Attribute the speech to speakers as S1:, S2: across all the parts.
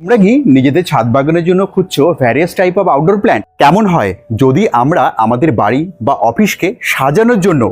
S1: তোমরা কি নিজেদের ছাদ বাগানের জন্য খুঁজছো various type of outdoor plant কেমন হয়? যদি আমরা আমাদের বাড়ি বা অফিসকে সাজানোর জন্য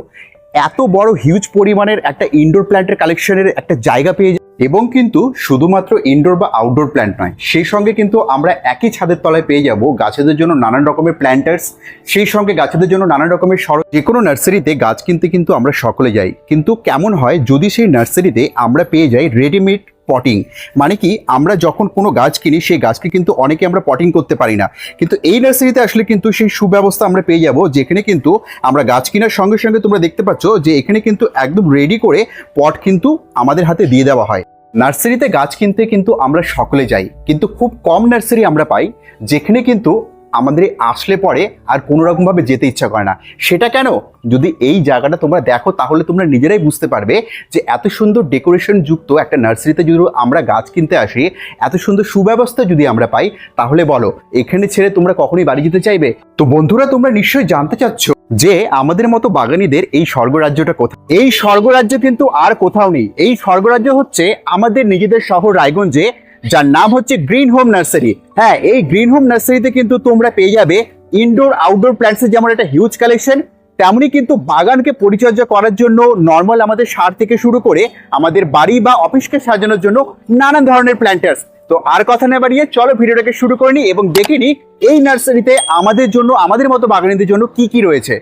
S1: এত বড় হিউজ পরিমাণের একটা ইনডোর প্ল্যান্টের কালেকশনের একটা জায়গা পেয়ে যাই, এবং কিন্তু শুধুমাত্র ইনডোর বা আউটডোর প্ল্যান্ট নয়, সেই সঙ্গে কিন্তু আমরা একই ছাদের তলায় পেয়ে যাব গাছেদের জন্য নানান রকমের প্ল্যান্টার্স সেই সঙ্গে গাছেদের জন্য নানান রকমের সর, যে কোনো নার্সারিতে গাছ কিনতে কিন্তু আমরা সকলে যাই। কিন্তু কেমন হয়, যদি সেই নার্সারিতে আমরা পেয়ে যাই রেডিমেড পটিং মানে কি আমরা যখন কোনো গাছ কিনি, সেই গাছকে কিন্তু অনেকে আমরা পটিং করতে পারি না। কিন্তু এই নার্সারিতে আসলে কিন্তু সেই সুব্যবস্থা আমরা পেয়ে যাব, যেখানে কিন্তু আমরা গাছ কেনার সঙ্গে সঙ্গে তোমরা দেখতে পাচ্ছ যে এখানে কিন্তু একদম রেডি করে পট কিন্তু আমাদের হাতে দিয়ে দেওয়া হয়। নার্সারিতে গাছ কিনতে কিন্তু আমরা সকলে যাই, কিন্তু খুব কম নার্সারি আমরা পাই, যেখানে কিন্তু আমাদের আসলে পরে আর কোনো রকমভাবে যেতে ইচ্ছা করে না। সেটা কেন? যদি এই জায়গাটা তোমরা দেখো, তাহলে তোমরা নিজেরাই বুঝতে পারবে যে এত সুন্দর ডেকোরেশন যুক্ত একটা নার্সারিতে যদি আমরা গাছ কিনতে আসি, এত সুন্দর সুব্যবস্থা যদি আমরা পাই, তাহলে বলো, এখানে ছেড়ে তোমরা কখনোই বাড়ি যেতে চাইবে? তো বন্ধুরা, তোমরা নিশ্চয়ই জানতে চাচ্ছ যে আমাদের মতো বাগানীদের এই স্বর্গরাজ্যটা কোথায়? এই স্বর্গরাজ্য কিন্তু আর কোথাও নেই। এই স্বর্গরাজ্য হচ্ছে আমাদের নিজেদের শহর রায়গঞ্জে যার নাম হচ্ছে গ্রিন হোম নার্সারি। হ্যাঁ এই গ্রিন হোম নার্সারিতে কিন্তু তোমরা পেয়ে যাবে ইনডোর আউটডোর প্ল্যান্টসের যেমন একটা হিউজ কালেকশন তেমনি কিন্তু বাগানকে পরিচর্যা করার জন্য নর্মাল আমাদের সার থেকে শুরু করে আমাদের বাড়ি বা অফিসকে সাজানোর জন্য নানান ধরনের প্ল্যান্টার্স তো আর কথা না বাড়িয়ে চলো ভিডিওটাকে শুরু করে নিই এবং দেখে নিই এই নার্সারিতে আমাদের জন্য, আমাদের মতো বাগানীদের জন্য কি কি রয়েছে।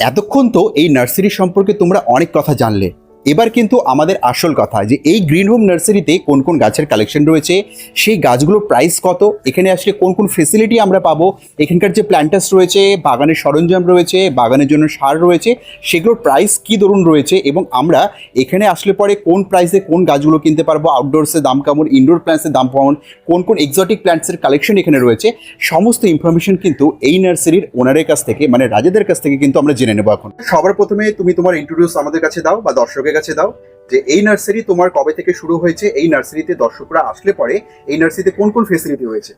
S1: এতক্ষণ তো এই নার্সারি সম্পর্কে তোমরা অনেক কথা জানলে। এবার কিন্তু আমাদের আসল কথা যে এই গ্রিন হোম নার্সারিতে কোন কোন গাছের কালেকশন রয়েছে, সেই গাছগুলোর প্রাইস কত, এখানে আসলে কোন কোন ফেসিলিটি আমরা পাবো, এখানকার যে প্ল্যান্টার্স রয়েছে, বাগানের সরঞ্জাম রয়েছে, বাগানের জন্য সার রয়েছে, সেগুলোর প্রাইস কি ধরুন রয়েছে এবং আমরা এখানে আসলে পরে কোন প্রাইসে কোন গাছগুলো কিনতে পারব আউটডোরসের দাম কেমন ইনডোর প্ল্যান্টসের দাম কেমন, কোন কোন এক্সোটিক প্ল্যান্টসের কালেকশন এখানে রয়েছে, সমস্ত ইনফরমেশন কিন্তু এই নার্সারির ওনারের কাছ থেকে মানে রাজাদের কাছ থেকে কিন্তু আমরা জেনে নেব এখন। সবার প্রথমে তুমি তোমার ইন্ট্রোডিউস আমাদের কাছে দাও বা দর্শকের কাছে দাও যে এই নার্সারি তোমার কবে থেকে শুরু হয়েছে এই নার্সারিতে দর্শকরা আসলে পরে এই নার্সারিতে কোন কোন ফেসিলিটি হয়েছে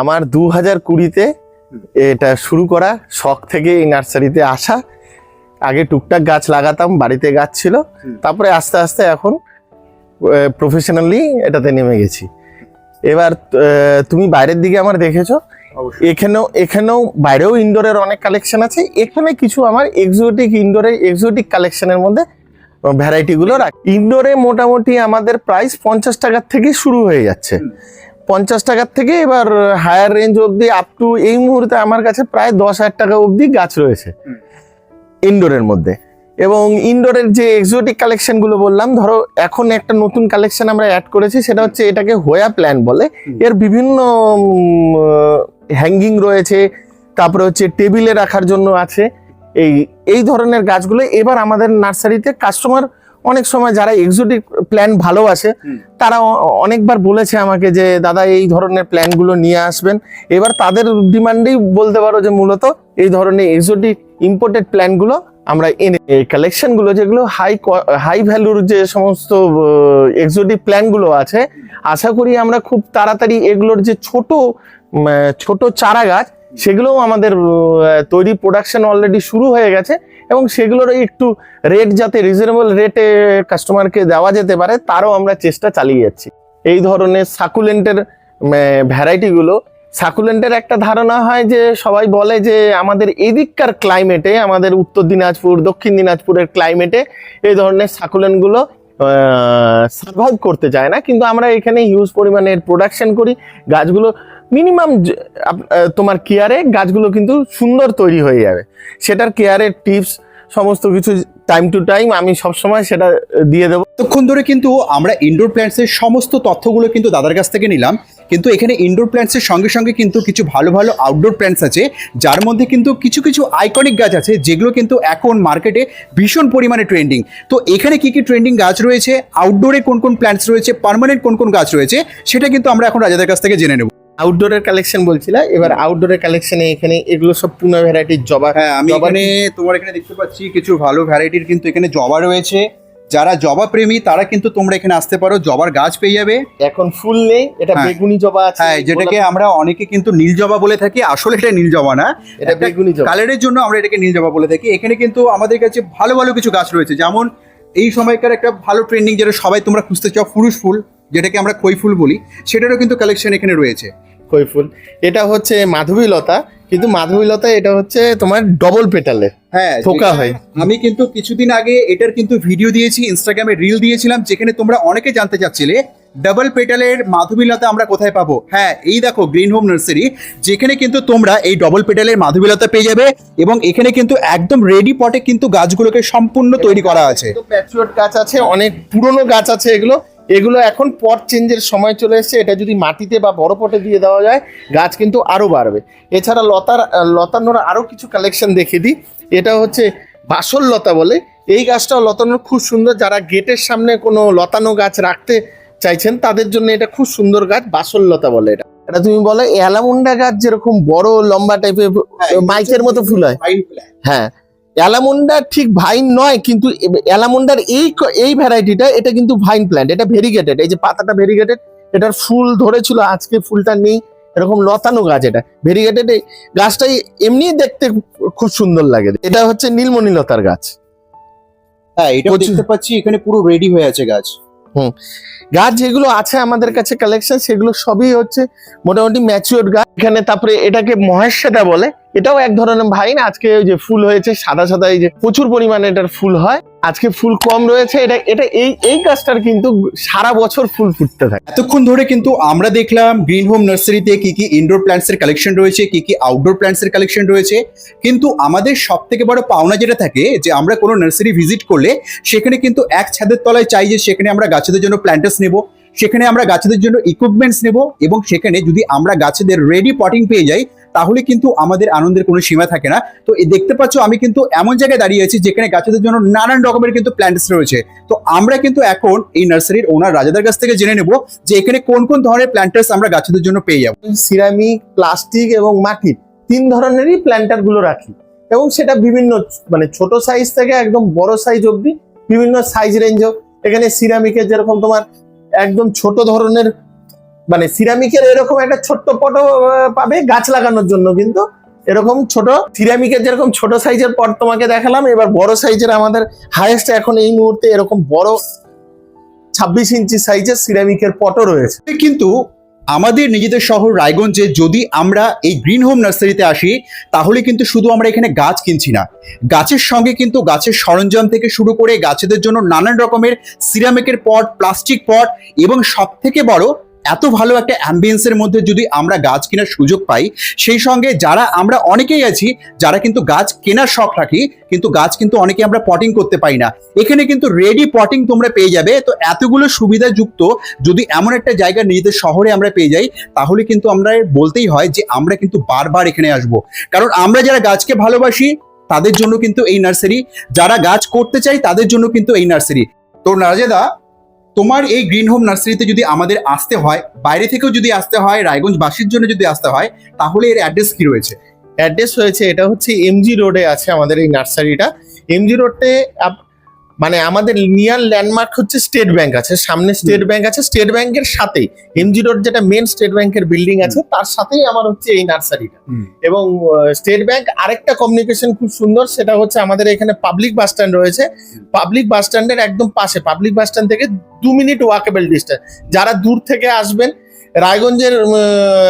S2: আমার দু হাজার কুড়িতে এটা শুরু করা শখ থেকে এই নার্সারিতে আসা। আগে টুকটাক গাছ লাগাতাম বাড়িতে গাছ ছিল। তারপরে আস্তে আস্তে এখন প্রফেশনালি এটাতে নেমে গেছি। এবার তুমি বাইরের দিকে আমার দেখেছ। এখানেও এখানেও বাইরেও ইনডোরের অনেক কালেকশন আছে। এখানে কিছু আমার এক্সোটিক ইনডোরের এক্সোটিক কালেকশনের মধ্যে ভ্যারাইটি গুলো রাখ। ইনডোরে মোটামুটি আমাদের প্রাইস পঞ্চাশ টাকার থেকে শুরু হয়ে যাচ্ছে। পঞ্চাশ টাকার থেকে এবার হায়ার রেঞ্জ অবধি আপ টু এই মুহূর্তে আমার কাছে প্রায় দশ হাজার টাকা অবধি গাছ রয়েছে। ইনডোরের মধ্যে। এবং ইনডোরের যে এক্সোটিক কালেকশনগুলো বললাম ধরো এখন একটা নতুন কালেকশন আমরা অ্যাড করেছি সেটা হচ্ছে এটাকে হোয়া প্ল্যান বলে। এর বিভিন্ন হ্যাঙ্গিং রয়েছে। তারপরে হচ্ছে টেবিলে রাখার জন্য আছে। এই এই ধরনের গাছগুলো এবার আমাদের নার্সারিতে কাস্টমার অনেক সময় যারা এক্সোটিক প্ল্যান ভালোবাসে। তারা অনেকবার বলেছে আমাকে যে দাদা এই ধরনের প্ল্যানগুলো নিয়ে আসবেন এবার তাদের ডিমান্ডেই বলতে পারো যে মূলত এই ধরনের এক্সোটিক ইম্পোর্টেড প্ল্যানগুলো আমরা এনে এই কালেকশনগুলো যেগুলো হাই হাই ভ্যালুর যে সমস্ত এক্সোটিক প্ল্যানগুলো আছে আশা করি আমরা খুব তাড়াতাড়ি এগুলোর যে ছোট ছোট চারা গাছ সেগুলোও আমাদের তৈরি প্রোডাকশন অলরেডি শুরু হয়ে গেছে এবং সেগুলোর একটু রেট যাতে রিজনেবল রেটে কাস্টমারকে দেওয়া যেতে পারে, তারও আমরা চেষ্টা চালিয়ে যাচ্ছি। এই ধরনের সাকুলেন্টের ভ্যারাইটিগুলো সাকুলেন্টের একটা ধারণা হয় যে, সবাই বলে যে আমাদের এদিককার ক্লাইমেটে আমাদের উত্তর দিনাজপুর, দক্ষিণ দিনাজপুরের ক্লাইমেটে এই ধরনের সাকুলেন্টগুলো সার্ভাইভ করতে চায় না। কিন্তু আমরা এখানে হিউজ পরিমাণের প্রোডাকশন করি, গাছগুলো মিনিমাম তোমার কেয়ারে গাছগুলো কিন্তু সুন্দর তৈরি হয়ে যাবে। সেটার কেয়ারের টিপস, সমস্ত কিছু টাইম টু টাইম আমি সবসময় সেটা দিয়ে দেবো।
S1: এতক্ষণ ধরে কিন্তু আমরা ইনডোর প্ল্যান্টসের সমস্ত তথ্যগুলো কিন্তু দাদার কাছ থেকে নিলাম। কিন্তু এখানে ইনডোর প্ল্যান্টসের সঙ্গে সঙ্গে কিন্তু কিছু ভালো ভালো আউটডোর প্ল্যান্টস আছে। যার মধ্যে কিন্তু কিছু কিছু আইকনিক গাছ আছে, যেগুলো কিন্তু এখন মার্কেটে ভীষণ পরিমাণে ট্রেন্ডিং তো এখানে কি কি ট্রেন্ডিং গাছ রয়েছে? আউটডোরে কোন কোন প্ল্যান্টস রয়েছে? পারমানেন্ট কোন কোন গাছ রয়েছে? সেটা কিন্তু আমরা এখন রাজাদের কাছ থেকে জেনে নেব।
S2: আউটডোরের কালেকশন বলছিলাম এবার আউটডোরের কালেকশনে এখানে এগুলো সব পুনা ভ্যারাইটির জবা
S1: হ্যাঁ আমি এখানে তোমার এখানে দেখতে পাচ্ছি কিছু ভালো ভ্যারাইটির কিন্তু এখানে জবা রয়েছে। যারা জবা প্রেমী তারা কিন্তু তোমরা এখানে আসতে পারো জবার গাছ পেয়ে যাবে।
S2: এখন ফুল নেই এটা
S1: হ্যাঁ।
S2: বেগুনি জবা আছে
S1: হ্যাঁ যেটাকে আমরা অনেকে কিন্তু নীল জবা বলে থাকি আসলে এটা নীল জবা না।
S2: এটা বেগুনি জবা।
S1: কালারের জন্য আমরা এটাকে নীল জবা বলে থাকি। এখানে কিন্তু আমাদের কাছে ভালো ভালো কিছু গাছ রয়েছে যেমন এই সময়কার একটা ভালো ট্রেন্ডিং যেটা সবাই তোমরা খুঁজতে চাও পুরুষ ফুল, যেটাকে আমরা খই ফুল বলি, সেটারও কিন্তু কালেকশন এখানে রয়েছে।
S2: খই ফুল। এটা হচ্ছে মাধবীলতা কিন্তু মাধবীলতা এটা হচ্ছে তোমার ডবল পেটালে
S1: হ্যাঁ
S2: থোকা হয়।
S1: আমি কিন্তু কিছুদিন আগে এটার কিন্তু ভিডিও দিয়েছি ইনস্টাগ্রামে রিল দিয়েছিলাম যেখানে তোমরা অনেকে জানতে চাচ্ছিলে ডাবল পেটালের মাধবীলতা আমরা কোথায় পাবো? হ্যাঁ এই দেখো গ্রিন হোম নার্সারি যেখানে কিন্তু তোমরা এই ডবল পেটালের মাধবীলতা পেয়ে যাবে এবং এখানে কিন্তু একদম রেডি পটে কিন্তু গাছগুলোকে সম্পূর্ণ তৈরি করা আছে।
S2: গাছ আছে অনেক পুরনো গাছ আছে এগুলো। এগুলো এখন পট চেঞ্জের সময় চলে এসেছে। এটা যদি মাটিতে বা বড় পটে দিয়ে দেওয়া যায় গাছ কিন্তু আরও বাড়বে। এছাড়া লতার লতানোর আরও কিছু কালেকশন দেখে দিই। এটা হচ্ছে বাসল লতা বলে। এই গাছটাও লতানোর খুব সুন্দর। যারা গেটের সামনে কোনো লতানো গাছ রাখতে চাইছেন তাদের জন্য এটা খুব সুন্দর গাছ বাসল লতা বলে এটা। এটা তুমি বলো অ্যালামুন্ডা গাছ যেরকম বড় লম্বা টাইপের মাইকের মতো ফুল হয়। হ্যাঁ অ্যালামুন্ডা ঠিক ভাইন নয় কিন্তু অ্যালামুন্ডার এই এই ভ্যারাইটিটা এটা কিন্তু ভাইন প্ল্যান্ট এটা ভেরিগেটেড এই যে পাতাটা ভেরিগেটেড এটার ফুল ধরেছিল আজকে ফুলটা নেই এরকম লতানো গাছ এটা ভেরিগেটেড এই গাছটাই এমনি দেখতে খুব সুন্দর লাগে। এটা হচ্ছে নীলমণি লতার গাছ।
S1: হ্যাঁ এটা দেখতে পাচ্ছি এখানে পুরো রেডি হয়ে আছে গাছ। হুম।
S2: গাছ যেগুলো আছে আমাদের কাছে কালেকশন সেগুলো সবই হচ্ছে মোটামুটি ম্যাচিওর গাছ। এখানে তারপরে এটাকে মহেশ্বতা বলে এটাও এক ধরনের ভাইন আজকে ওই যে ফুল হয়েছে, সাদা সাদা এই যে প্রচুর পরিমাণে এটার ফুল হয়। আজকে ফুল কম রয়েছে, এটা এটা এই এই গাছটার কিন্তু সারা বছর ফুল ফুটতে থাকে।
S1: এতক্ষণ ধরে কিন্তু আমরা দেখলাম গ্রিন হোম নার্সারিতে কি কি ইনডোর প্ল্যান্টস এর কালেকশন রয়েছে, কি কি আউটডোর প্ল্যান্টস এর কালেকশন রয়েছে। কিন্তু আমাদের সব থেকে বড় পাওনা যেটা থাকে, যে আমরা কোনো নার্সারি ভিজিট করলে সেখানে কিন্তু এক ছাদের তলায় চাই যে সেখানে আমরা গাছেদের জন্য প্ল্যান্টার্স নেব, সেখানে আমরা গাছেদের জন্য ইকুইপমেন্টস নেব এবং সেখানে যদি আমরা গাছেদের রেডি পটিং পেয়ে যাই তাহলে কিন্তু আমাদের আনন্দের কোনো সীমা থাকে না। তো দেখতে পাচ্ছ আমি কিন্তু এমন জায়গায় দাঁড়িয়ে আছি যেখানে গাছেদের জন্য নানান রকমের কিন্তু প্ল্যান্টস রয়েছে। তো আমরা কিন্তু এখন এই নার্সারির ওনার রাজাদের কাছ থেকে জেনে নেব যে এখানে কোন কোন ধরনের প্ল্যান্টার্স আমরা গাছেদের জন্য পেয়ে যাব।
S2: সিরামিক প্লাস্টিক এবং মাটির তিন ধরনেরই প্ল্যান্টারগুলো রাখি। এবং সেটা বিভিন্ন মানে ছোট সাইজ থেকে একদম বড় সাইজ অবধি বিভিন্ন সাইজ রেঞ্জ এখানে সিরামিকের যেরকম তোমার একদম ছোট ধরনের মানে সিরামিকের এরকম একটা ছোট্ট পটও পাবে গাছ লাগানোর জন্য, কিন্তু এরকম ছোট সিরামিকের যেরকম ছোট সাইজের পট তোমাকে দেখালাম, এবার বড় সাইজের আমাদের হাইয়েস্ট এখন এই মুহূর্তে এরকম বড় ছাব্বিশ ইঞ্চি সাইজের সিরামিকের পটও রয়েছে।
S1: কিন্তু আমাদের নিজেদের শহর রায়গঞ্জে যদি আমরা এই গ্রিন হোম নার্সারিতে আসি, তাহলে কিন্তু শুধু আমরা এখানে গাছ কিনছি না। গাছের সঙ্গে কিন্তু গাছের সরঞ্জাম থেকে শুরু করে গাছেদের জন্য নানান রকমের সিরামিকের পট প্লাস্টিক পট এবং সব থেকে বড় এত ভালো একটা অ্যাম্বিয়েন্সের মধ্যে যদি আমরা গাছ কেনার সুযোগ পাই, সেই সঙ্গে যারা আমরা অনেকেই আছি, যারা কিন্তু গাছ কেনার শখ রাখি, কিন্তু গাছ কিন্তু অনেকে আমরা পটিং করতে পারি না। এখানে কিন্তু রেডি পটিং তোমরা পেয়ে যাবে। তো এতগুলো সুবিধাযুক্ত যদি এমন একটা জায়গা নিজেদের শহরে আমরা পেয়ে যাই, তাহলে কিন্তু আমরা বলতেই হয় যে আমরা কিন্তু বারবার এখানে আসব। কারণ আমরা যারা গাছকে ভালোবাসি, তাদের জন্য কিন্তু এই নার্সারি, যারা গাছ করতে চাই তাদের জন্য কিন্তু এই নার্সারি। তো রাজেদা তোমার এই গ্রিন হোম নার্সারিতে যদি আমাদের আসতে হয়, বাইরে থেকেও যদি আসতে হয়, রায়গঞ্জবাসীর জন্য যদি আসতে হয়, তাহলে এর অ্যাড্রেস কি রয়েছে?
S2: অ্যাড্রেস হয়েছে এটা হচ্ছে এমজি রোডে আছে আমাদের এই নার্সারিটা। এমজি রোডে মানে আমাদের নিয়ার ল্যান্ডমার্ক হচ্ছে স্টেট ব্যাংক আছে সামনে স্টেট ব্যাংক আছে স্টেট ব্যাংকের সাথেই এমজি রোড যেটা মেন স্টেট ব্যাংকের বিল্ডিং আছে তার সাথেই আমার হচ্ছে এই নার্সারিটা। এবং স্টেট ব্যাংক আরেকটা কমিউনিকেশন খুব সুন্দর সেটা হচ্ছে আমাদের এখানে পাবলিক বাস স্ট্যান্ড রয়েছে। পাবলিক বাস স্ট্যান্ডের একদম পাশে পাবলিক বাস স্ট্যান্ড থেকে দু মিনিট ওয়াকেবল ডিস্টেন্স যারা দূর থেকে আসবেন রায়গঞ্জের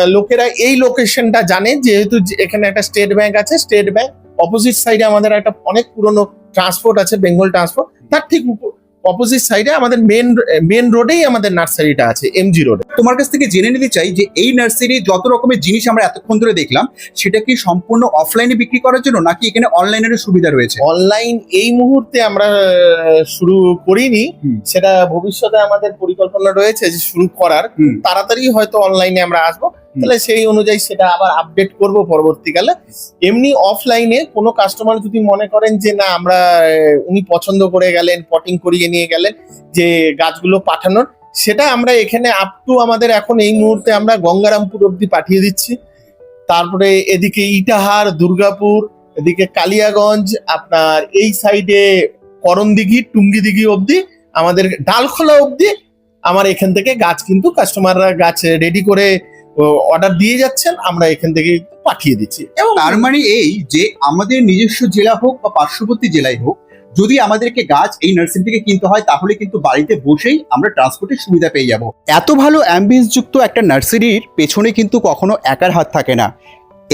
S2: লোকেরা এই লোকেশনটা জানে যেহেতু এখানে একটা স্টেট ব্যাংক আছে স্টেট ব্যাংক অপোজিট সাইডে আমাদের একটা অনেক পুরনো ট্রান্সপোর্ট আছে বেঙ্গল ট্রান্সপোর্ট তার ঠিক অপোজিট সাইডে আমাদের মেন মেন রোডেই আমাদের নার্সারিটা আছে এমজি রোডে
S1: তোমার কাছ থেকে জেনে নিতে চাই যে এই নার্সারি যত রকমের জিনিস আমরা এতক্ষণ ধরে দেখলাম সেটা কি সম্পূর্ণ অফলাইনে বিক্রি করার জন্য নাকি এখানে অনলাইনের সুবিধা রয়েছে?
S2: অনলাইন এই মুহূর্তে আমরা শুরু করিনি। সেটা ভবিষ্যতে আমাদের পরিকল্পনা রয়েছে যে শুরু করার। তাড়াতাড়ি হয়তো অনলাইনে আমরা আসব। তাহলে সেই অনুযায়ী সেটা আবার আপডেট করব পরবর্তীকালে। এমনি অফলাইনে কোনো কাস্টমার যদি মনে করেন যে না আমরা উনি পছন্দ করে গেলেন পটিং করিয়ে নিয়ে গেলেন যে গাছগুলো পাঠানোর সেটা আমরা এখানে আপ টু আমাদের এখন এই মুহূর্তে আমরা গঙ্গারামপুর অব্দি পাঠিয়ে দিচ্ছি। তারপরে এদিকে ইটাহার দুর্গাপুর এদিকে কালিয়াগঞ্জ আপনার এই সাইডে করণ দিঘি টুঙ্গি দিঘি অবধি আমাদের ডালখোলা অবধি আমার এখান থেকে গাছ কিন্তু কাস্টমাররা গাছ রেডি করে অর্ডার দিয়ে যাচ্ছেন, আমরা এখান থেকে পাঠিয়ে দিচ্ছি। এবং
S1: তার মানে এই যে আমাদের নিজস্ব জেলা হোক বা পার্শ্ববর্তী জেলায় হোক, যদি আমাদেরকে গাছ এই নার্সারি থেকে কিনতে হয়, তাহলে কিন্তু বাড়িতে বসেই আমরা ট্রান্সপোর্টের সুবিধা পেয়ে যাব। এত ভালো অ্যাম্বিয়েন্স যুক্ত একটা নার্সারির পেছনে কিন্তু কখনো একার হাত থাকে না।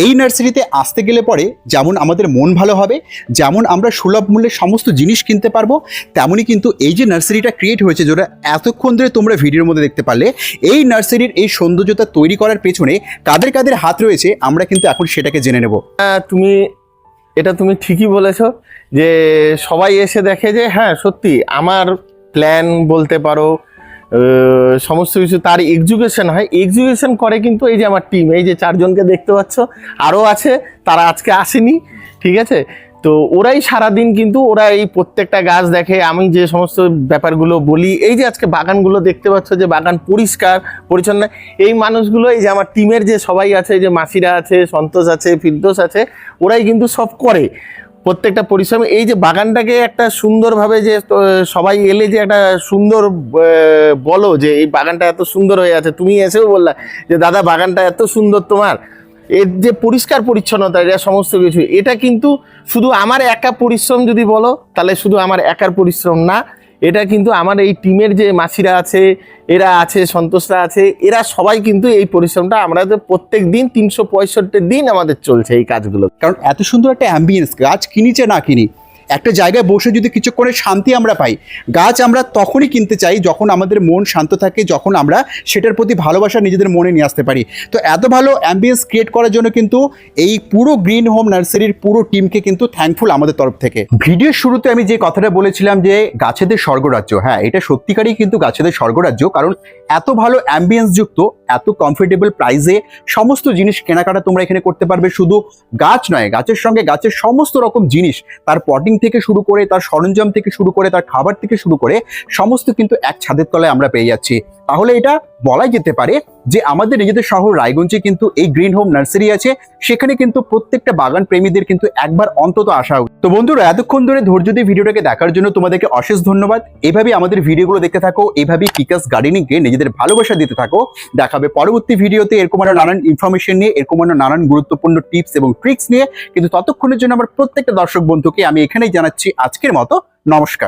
S1: এই নার্সারিতে আসতে গেলে পরে যেমন আমাদের মন ভালো হবে, যেমন আমরা সুলভ মূল্যে সমস্ত জিনিস কিনতে পারব, তেমনই কিন্তু এই যে নার্সারিটা ক্রিয়েট হয়েছে যেটা এতক্ষণ ধরে তোমরা ভিডিওর মধ্যে দেখতে পারলে, এই নার্সারির এই সৌন্দর্যতা তৈরি করার পেছনে কাদের কাদের হাত রয়েছে আমরা কিন্তু এখন সেটাকে জেনে নেব।
S2: তুমি, এটা তুমি ঠিকই বলেছ যে সবাই এসে দেখে যে হ্যাঁ সত্যি আমার প্ল্যান বলতে পারো সমস্ত কিছু তার এক্সিকিউশন হয়। এক্সিকিউশন করে কিন্তু এই যে আমার টিম এই যে চারজনকে দেখতে পাচ্ছ আরও আছে, তারা আজকে আসেনি, ঠিক আছে? তো ওরাই সারাদিন কিন্তু ওরা এই প্রত্যেকটা গাছ দেখে, আমি যে সমস্ত ব্যাপারগুলো বলি, এই যে আজকে বাগানগুলো দেখতে পাচ্ছ যে বাগান পরিষ্কার, পরিচ্ছন্ন, এই মানুষগুলো, এই যে আমার টিমের যে সবাই আছে যে মাসিরা আছে, সন্তোষ আছে, ফিরদোস আছে, ওরাই কিন্তু সব করে। প্রত্যেকটা পরিশ্রম, এই যে বাগানটাকে একটা সুন্দরভাবে যে সবাই এলে যে একটা সুন্দর বলো যে, এই বাগানটা এত সুন্দর হয়ে আছে। তুমি এসেও বললা যে, দাদা, বাগানটা এত সুন্দর তোমার। এর যে পরিষ্কার পরিচ্ছন্নতা, এটা সমস্ত কিছু, এটা কিন্তু শুধু আমার একা পরিশ্রম যদি বলো, তাহলে শুধু আমার একার পরিশ্রম না এটা কিন্তু আমার এই টিমের যে মাসিরা আছে, এরা আছে, সন্তোষরা আছে, এরা সবাই কিন্তু এই পরিশ্রমটা আমাদের প্রত্যেক দিন তিনশো পঁয়ষট্টি দিন আমাদের চলছে এই কাজগুলো।
S1: কারণ এত সুন্দর একটা অ্যাম্বিয়েন্স গাছ কিনিছে না কিনি একটা জায়গায় বসে যদি কিছুক্ষণের শান্তি আমরা পাই, গাছ আমরা তখনই কিনতে চাই যখন আমাদের মন শান্ত থাকে, যখন আমরা সেটার প্রতি ভালোবাসা নিজেদের মনে নিয়ে আসতে পারি। তো এত ভালো অ্যাম্বিয়েন্স ক্রিয়েট করার জন্য কিন্তু এই পুরো গ্রিন হোম নার্সারির পুরো টিমকে কিন্তু থ্যাঙ্কফুল আমাদের তরফ থেকে। ভিডিওর শুরুতে আমি যে কথাটা বলেছিলাম যে গাছেদের স্বর্গরাজ্য হ্যাঁ এটা সত্যিকারই কিন্তু গাছেদের স্বর্গরাজ্য, কারণ এত ভালো অ্যাম্বিয়েন্স যুক্ত এত কমফোর্টেবল প্রাইসে সমস্ত জিনিস কেনাকাটা তোমরা এখানে করতে পারবে। শুধু গাছ নয়, গাছের সঙ্গে গাছের সমস্ত রকম জিনিস, তার পটিং থেকে শুরু করে, তার সরঞ্জাম থেকে শুরু করে, তার খাবার থেকে শুরু করে, সমস্ত কিন্তু এক ছাদের তলায় আমরা পেয়ে যাচ্ছি। তাহলে এটা বলাই যেতে পারে যে আমাদের নিজেদের শহর রায়গঞ্জে কিন্তু এই গ্রিন হোম নার্সারি আছে, সেখানে কিন্তু প্রত্যেকটা বাগান প্রেমীদের কিন্তু একবার অন্তত আসা উচিত। তো বন্ধুরা, এতক্ষণ ধরে ধৈর্য দিয়ে ভিডিওটাকে দেখার জন্য তোমাদেরকে অশেষ ধন্যবাদ। এভাবেই আমাদের ভিডিওগুলো দেখতে থাকো, এভাবেই পিকাস গার্ডেনিংকে নিজেদের ভালোবাসা দিতে থাকো। দেখাবে পরবর্তী ভিডিওতে এরকম আরও নানান ইনফরমেশন নিয়ে, এরকম আরও নানান গুরুত্বপূর্ণ টিপস এবং ট্রিক্স নিয়ে। কিন্তু ততক্ষণের জন্য আমার প্রত্যেকটা দর্শক বন্ধুকে আমি এখানেই জানাচ্ছি আজকের মতো। নমস্কার।